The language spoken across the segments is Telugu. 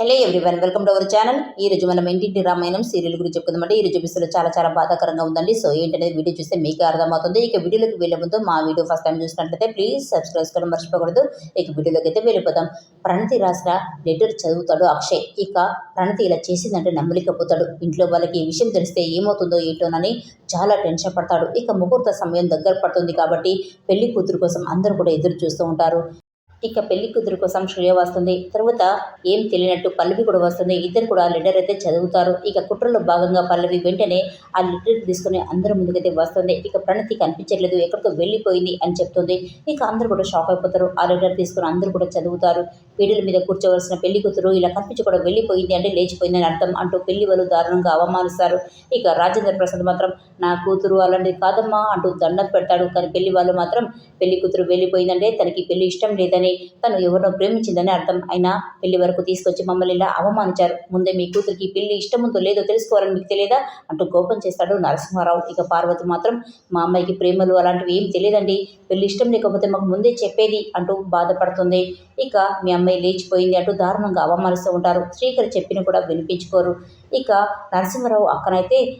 Hello everyone welcome to our channel ఈ రోజు మనం ఇంటింటి రామాయణం సీరియల్ గురించి చెప్పుకుందామంటే ఈ రోజు ఎపిసోడ్ చాలా చాలా బాధాకరంగా ఉందండి. సో ఏంటనేది వీడియో చూస్తే మీకు అర్థమవుతుంది. ఇక వీడియోలోకి వెళ్ళే ముందు మా వీడియో ఫస్ట్ టైం చూసినట్లయితే ప్లీజ్ సబ్స్క్రైబ్ చేసుకోవడం మర్చిపోకూడదు. ఇక వీడియోలోకి అయితే వెళ్ళిపోతాం. ప్రణతి రాసిన లెటర్ చదువుతాడు అక్షయ్. ఇక ప్రణతి ఇలా చేసిందంటే నమ్మలేకపోతాడు. ఇంట్లో వాళ్ళకి ఈ విషయం తెలిస్తే ఏమవుతుందో ఏంటోనని చాలా టెన్షన్ పడతాడు. ఇక ముహూర్త సమయం దగ్గర పడుతుంది కాబట్టి పెళ్ళి కూతురు కోసం అందరూ కూడా ఎదురు చూస్తూ ఉంటారు. ఇక పెళ్ళి కూతురు కోసం శ్రేయ వస్తుంది. తర్వాత ఏం తెలియనట్టు పల్లవి కూడా వస్తుంది. ఇద్దరు కూడా లెటర్ అయితే చదువుతారు. ఇక కుట్రలో భాగంగా పల్లవి వెంటనే ఆ లెటర్ తీసుకుని అందరి ముందుకైతే వస్తుంది. ఇక ప్రణతి కనిపించట్లేదు. ఎక్కడికో వెళ్ళిపోయింది అని చెప్తుంది. ఇక అందరూ కూడా షాక్ అయిపోతారు. ఆ లెటర్ తీసుకుని అందరూ కూడా చదువుతారు. పీడల మీద కూర్చోవలసిన పెళ్ళి కూతురు ఇలా కనిపించకుండా వెళ్ళిపోయింది అంటే లేచిపోయిందని అర్థం అంటూ పెళ్ళి వాళ్ళు దారుణంగా అవమానిస్తారు. ఇక రాజేంద్ర ప్రసాద్ మాత్రం నా కూతురు అలాంటిది కాదమ్మా అంటూ దండం పెడతాడు. కానీ పెళ్ళి వాళ్ళు మాత్రం పెళ్ళి కూతురు వెళ్ళిపోయిందంటే తనకి పెళ్ళి ఇష్టం లేదని తను ఎవరినో ప్రేమించిందని అర్థం. అయినా పెళ్ళి వరకు తీసుకొచ్చి మమ్మల్ని ఇలా అవమానించారు. ముందే మీ కూతురికి పెళ్ళి ఇష్టం ఉందో లేదో తెలుసుకోవాలని మీకు తెలియదా? అంటూ కోపం చేస్తాడు నరసింహారావు. ఇక పార్వతి మాత్రం మా అమ్మాయికి ప్రేమలు అలాంటివి ఏం తెలియదండి. పెళ్ళి ఇష్టం లేకపోతే మాకు ముందే చెప్పేది అంటూ బాధపడుతుంది. ఇక మీ అమ్మాయి లేచిపోయింది అంటూ దారుణంగా అవమానిస్తూ ఉంటారు. శ్రీకర్ చెప్పిన కూడా వినిపించుకోరు. ఇక నరసింహారావు అక్కనైతే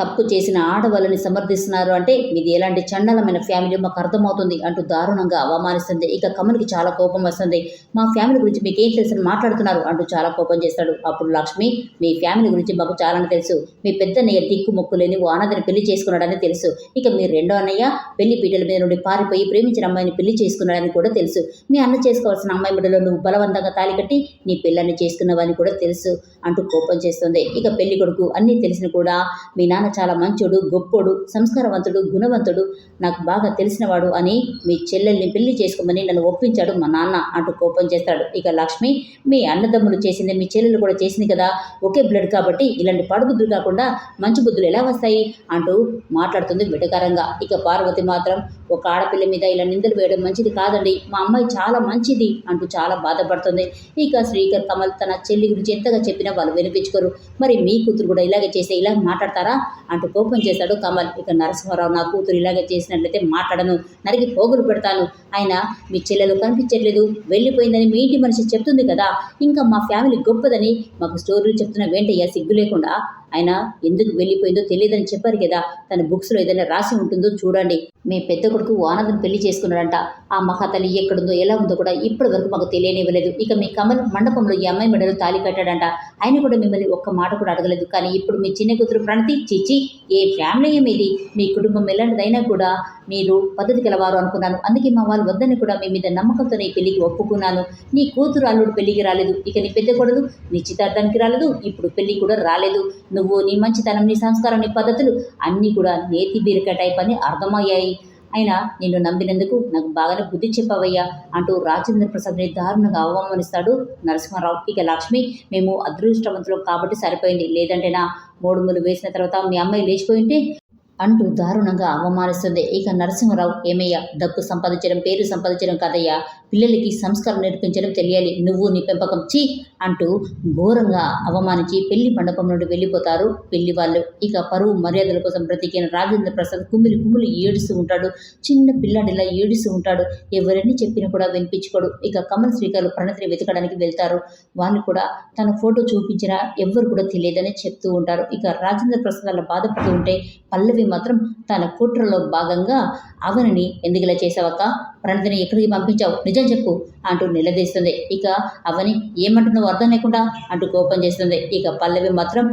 తప్పు చేసిన ఆడవాళ్ళని సమర్థిస్తున్నారు అంటే మీది ఎలాంటి చండలమైన ఫ్యామిలీ మాకు అర్థమవుతుంది అంటూ దారుణంగా అవమానిస్తుంది. ఇక కమల్కి చాలా కోపం వస్తుంది. మా ఫ్యామిలీ గురించి మీకు ఏం తెలుసని మాట్లాడుతున్నారు అంటూ చాలా కోపం చేస్తాడు. అప్పుడు లక్ష్మి మీ ఫ్యామిలీ గురించి మాకు చాలా తెలుసు. మీ పెద్దన్నయ్య దిక్కు మొక్కు లేని ఓ అన్నదని పెళ్ళి చేసుకున్నాడని తెలుసు. ఇక మీ రెండో అన్నయ్య పెళ్ళి పీటల మీద నుండి పారిపోయి ప్రేమించిన అమ్మాయిని పెళ్ళి చేసుకున్నాడని కూడా తెలుసు. మీ అన్న చేసుకోవాల్సిన అమ్మాయి మెడలో నువ్వు బలవంతంగా తాలి కట్టి నీ పెళ్ళాన్ని చేసుకున్నావని కూడా తెలుసు అంటూ కోపం చేస్తుంది. ఇక పెళ్ళి కొడుకు అన్నీ తెలిసిన కూడా మీ నాన్న చాలా మంచోడు గొప్పోడు సంస్కారవంతుడు గుణవంతుడు నాకు బాగా తెలిసినవాడు అని మీ చెల్లెల్ని పెళ్ళి చేసుకోమని నన్ను ఒప్పించాడు మా నాన్న అంటూ కోపం చేస్తాడు. ఇక లక్ష్మి మీ అన్నదమ్ములు చేసింది మీ చెల్లెలు కూడా చేసింది కదా ఒకే బ్లడ్ కాబట్టి ఇలాంటి పడుబుద్ధులు కాకుండా మంచి బుద్ధులు ఎలా వస్తాయి? అంటూ మాట్లాడుతుంది వెటకారంగా. ఇక పార్వతి మాత్రం ఒక ఆడపిల్ల మీద ఇలా నిందలు వేయడం మంచిది కాదండి మా అమ్మాయి చాలా మంచిది అంటూ చాలా బాధపడుతుంది. ఇక శ్రీకర్ కమల్ తన చెల్లి గురించి ఎంతగా చెప్పినా వాళ్ళు వినిపించుకోరు. మరి మీ కూతురు కూడా ఇలాగే చేస్తే ఇలా మాట్లాడతారా? అంటూ కోపం చేశాడు కమల్. ఇక నరసింహారావు నా కూతురు ఇలాగే చేసినట్లయితే మాట్లాడను నరికి పోగులు పెడతాను. ఆయన మీ చెల్లెలు కనిపించట్లేదు వెళ్ళిపోయిందని మీ ఇంటి మనిషి చెప్తుంది కదా. ఇంకా మా ఫ్యామిలీ గొప్పదని మాకు స్టోరీలు చెప్తున్న వెంటయ్య సిగ్గు లేకుండా ఆయన ఎందుకు వెళ్ళిపోయిందో తెలియదని చెప్పారు కదా. తన బుక్స్లో ఏదైనా రాసి ఉంటుందో చూడండి. మీ పెద్ద కొడుకు ఆనందం పెళ్ళి చేసుకున్నాడంట. ఆ మహాతల్లి ఎక్కడుందో ఎలా ఉందో కూడా ఇప్పటి వరకు మాకు తెలియనివ్వలేదు. ఇక మీ కమల్ మండపంలో ఈ అమ్మాయి మెడలు తాళి కట్టాడంట. ఆయన కూడా మిమ్మల్ని ఒక్క మాట కూడా అడగలేదు. కానీ ఇప్పుడు మీ చిన్న కూతురు ప్రణతి చిచి ఏ ఫ్యామిలీ మీది? మీ కుటుంబం ఎలాంటిదైనా కూడా మీరు పద్ధతి గలవారు అనుకున్నాను. అందుకే మా వాళ్ళు వద్దని కూడా మీ మీద నమ్మకంతో నీ పెళ్ళికి ఒప్పుకున్నాను. నీ కూతురు అల్లుడు పెళ్ళికి రాలేదు. ఇక నీ పెద్ద కొడుకు నిశ్చితార్థానికి రాలేదు. ఇప్పుడు పెళ్ళి కూడా రాలేదు. నువ్వు నీ మంచితనం నీ సంస్కారం నీ పద్ధతులు అన్నీ కూడా నేతి బీరక టైప్ అని అర్థమయ్యాయి. అయినా నిన్ను నమ్మినందుకు నాకు బాగానే బుద్ధి చెప్పవయ్యా అంటూ రాజేంద్ర ప్రసాద్ని దారుణంగా అవమానిస్తాడు నరసింహారావు. ఇక లక్ష్మి మేము అదృష్టవంతులు కాబట్టి సరిపోయింది. లేదంటే నా మూడు ముళ్ళు వేసిన తర్వాత మీ అమ్మాయి లేచిపోయి ఉంటే అంటూ దారుణంగా అవమానిస్తుంది. ఇక నరసింహరావు ఏమయ్యా? డబ్బు సంపాదించడం పేరు సంపాదించడం కాదయ్యా. పిల్లలకి సంస్కారం నేర్పించడం తెలియాలి. నువ్వు నీ పెంపకం చీ అంటూ ఘోరంగా అవమానించి పెళ్ళి మండపం నుండి వెళ్ళిపోతారు పెళ్ళి వాళ్ళు. ఇక పరువు మర్యాదల కోసం బ్రతికిన రాజేంద్ర ప్రసాద్ కుమ్మిలి కుమ్మిలి ఏడుస్తూ ఉంటాడు. చిన్న పిల్లాడిలా ఏడుస్తూ ఉంటాడు. ఎవరిని చెప్పినా కూడా వినిపించుకోడు. ఇక కమల్ శ్రీకారు ప్రణతిని వెతకడానికి వెళ్తారు. వాళ్ళు కూడా తన ఫోటో చూపించినా ఎవ్వరు కూడా తెలియదని చెప్తూ ఉంటారు. ఇక రాజేంద్ర ప్రసాద్ అలా బాధపడుతూ ఉంటే పల్లవి మాత్రం తన కుట్రలో భాగంగా అవనిని ఎందుకు ఇలా చేసావక్క? ప్రణతిని ఎక్కడికి పంపించావు? నిజం చెప్పు అంటూ నిలదీస్తుంది. ఇక అవని ఏమంటున్నావు అర్థం లేకుండా అంటూ కోపం చేస్తుంది. ఇక పల్లవి మాత్రం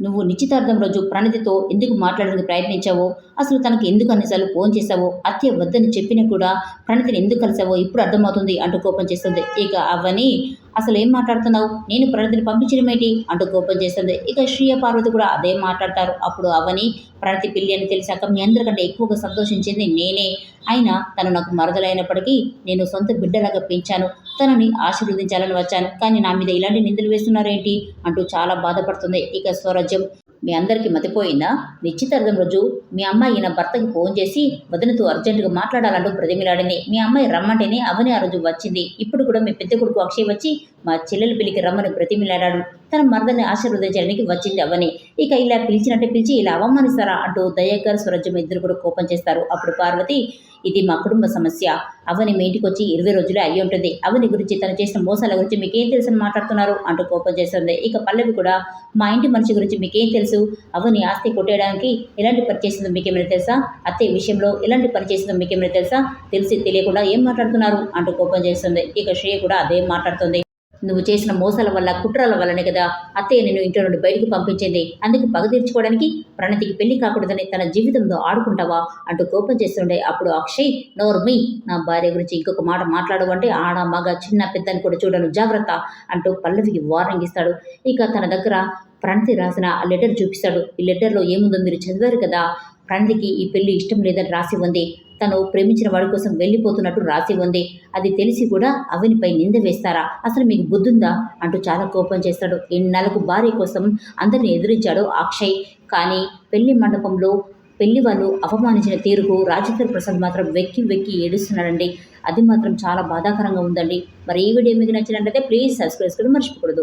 నువ్వు నిశ్చితార్థం రోజు ప్రణతితో ఎందుకు మాట్లాడడానికి ప్రయత్నించావో? అసలు తనకి ఎందుకు అన్నిసార్లు ఫోన్ చేశావో? అత్య వద్దని చెప్పినా కూడా ప్రణతిని ఎందుకు కలిసావో ఇప్పుడు అర్థమవుతుంది అంటూ కోపం చేస్తుంది. ఇక అవని అసలు ఏం మాట్లాడుతున్నావు? నేను ప్రణతిని పంపించడం ఏంటి అంటూ కోపం చేస్తుంది. ఇక శ్రీయ పార్వతి కూడా అదే మాట్లాడతారు. అప్పుడు అవని ప్రణతి పిల్లి అని తెలిసాక మీ అందరికంటే ఎక్కువగా సంతోషించింది నేనే. అయినా తను నాకు మరదలైనప్పటికీ నేను సొంత బిడ్డలాగా పెంచాను. తనని ఆశీర్వదించాలని వచ్చాను. కానీ నా మీద ఇలాంటి నిందలు వేస్తున్నారేంటి? అంటూ చాలా బాధపడుతుంది. ఇక స్వరాజ్యం మీ అందరికీ మతిపోయిందా? నిశ్చితార్థం రోజు మీ అమ్మాయి ఈయన భర్తకి ఫోన్ చేసి వదినతో అర్జెంటుగా మాట్లాడాలంటూ ప్రతిమిలాడింది. మీ అమ్మాయి రమ్మంటేనే అవని ఆ రోజు వచ్చింది. ఇప్పుడు కూడా మీ పెద్ద కొడుకు అక్షయ్ వచ్చి మా చెల్లెలు పిలికి రమ్మని బ్రతిమిలాడాడు. తన మరదని ఆశీర్వదించడానికి వచ్చింది అవని. ఇక ఇలా పిలిచినట్టే పిలిచి ఇలా అవమానిస్తారా? అంటూ దయాకర్ స్వరాజ్యం ఇద్దరు కూడా కోపం చేస్తారు. అప్పుడు పార్వతి ఇది మా కుటుంబ సమస్య. అవని మీ ఇంటికి వచ్చి ఇరవై రోజులే అయ్యి ఉంటుంది. అవని గురించి తను చేసిన మోసాల గురించి మీకేం తెలుసని మాట్లాడుతున్నారు? అంటూ కోపం చేస్తుంది. ఇక పల్లవి కూడా మా ఇంటి మనిషి గురించి మీకేం తెలుసు? అవని ఆస్తి కొట్టేయడానికి ఎలాంటి పని చేసిందో మీకేమైనా తెలుసా? అత్తయ్య విషయంలో ఎలాంటి పని చేసిందో మీకేమైనా తెలుసా? తెలిసి తెలియకుండా ఏం మాట్లాడుతున్నారు? అంటూ కోపం చేస్తుంది. ఇక శ్రేయ కూడా అదే మాట్లాడుతుంది. నువ్వు చేసిన మోసాల వల్ల కుట్రల వల్లనే కదా అత్తయ్య నిన్ను ఇంట్లో నుండి బయటకు పంపించింది. అందుకు పగ తీర్చుకోవడానికి ప్రణతికి పెళ్ళి కాకూడదని తన జీవితంలో ఆడుకుంటావా అంటూ కోపం చేస్తుండే అప్పుడు అక్షయ్ నోర్మి నా భార్య గురించి ఇంకొక మాట మాట్లాడవంటే ఆడ మగ చిన్న పెద్దని కూడా చూడను జాగ్రత్త అంటూ పల్లవికి వార్నింగ్ ఇస్తాడు. ఇక తన దగ్గర ప్రణతి రాసిన ఆ లెటర్ చూపిస్తాడు. ఈ లెటర్లో ఏముందో మీరు చదివారు కదా ప్రణతికి ఈ పెళ్ళి ఇష్టం లేదని రాసి ఉంది. తను ప్రేమించిన వాడి కోసం వెళ్ళిపోతున్నట్టు రాసి ఉంది. అది తెలిసి కూడా అవనిపై నింద వేస్తారా? అసలు మీకు బుద్ధుందా? అంటూ చాలా కోపం చేస్తాడు. ఇన్నాళ్ళకు భార్య కోసం అందరిని ఎదిరించాడు అక్షయ్. కానీ పెళ్ళి మండపంలో పెళ్ళి వాళ్ళు అవమానించిన తీరుకు రాజేంద్ర ప్రసాద్ మాత్రం వెక్కి వెక్కి ఏడుస్తున్నాడండి. అది మాత్రం చాలా బాధాకరంగా ఉందండి. మరి ఈ వీడియో మీకు నచ్చినట్లయితే ప్లీజ్ సబ్స్క్రైబ్ కూడా మర్చిపోకూడదు.